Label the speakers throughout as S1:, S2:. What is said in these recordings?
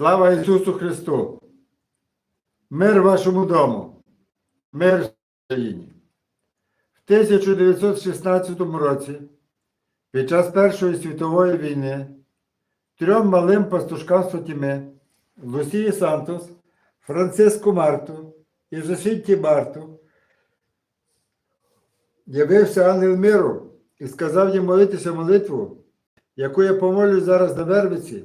S1: Слава Ісусу Христу! Мир вашому дому, мир в Україні. В 1916 році, під час Першої світової війни, трьом малим пастушкам Сотіми Лусії Сантос, Франциску Марту і Жосітті Марту явився ангел миру і сказав їм молитися молитву, яку я помолю зараз на Вервиці,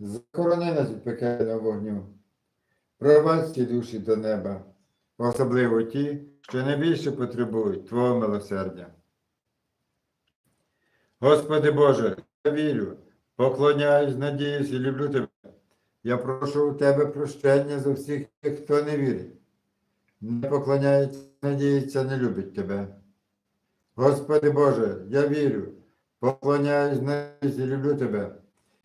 S1: захорони нас від пекельного вогню, провадь ці душі до неба, особливо ті, що найбільше потребують Твого милосердя. Господи Боже, я вірю, поклоняюсь, надіюсь і люблю Тебе. Я прошу у Тебе прощення за всіх тих, хто не вірить, не поклоняється, надіється, не любить Тебе. Господи Боже, я вірю, поклоняюсь, надіюсь і люблю Тебе.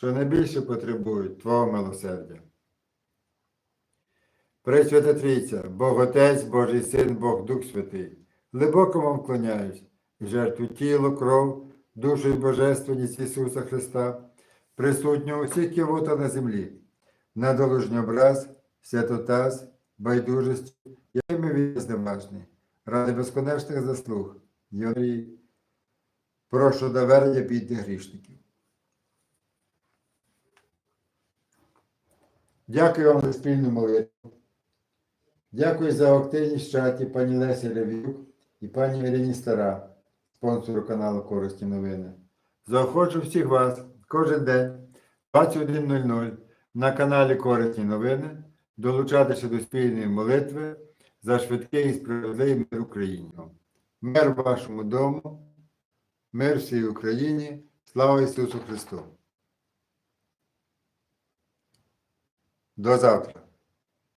S1: що найбільше потребують Твого милосердя. Пресвята Трійця, Бог Отець, Божий Син, Бог Дух Святий, глибоко вам вклоняюсь, в жертву тіло, кров, душу і божественність Ісуса Христа, присутнього всіх кивота на землі, на доложній образ, святотаз, байдужість, якими він зневажний, ради безконечних заслуг, Йорі, прошу доверення бідних грішників. Дякую вам за спільну молитву. Дякую за активність в чаті пані Лесі Левюк і пані Ірині Стара, спонсору каналу Корисні новини. Заохочу всіх вас кожен день 21.00 на каналі Корисні новини долучатися до спільної молитви за швидкий і справедливий мир Україні. мир вашому дому, мир всій Україні, слава Ісусу Христу. До завтра.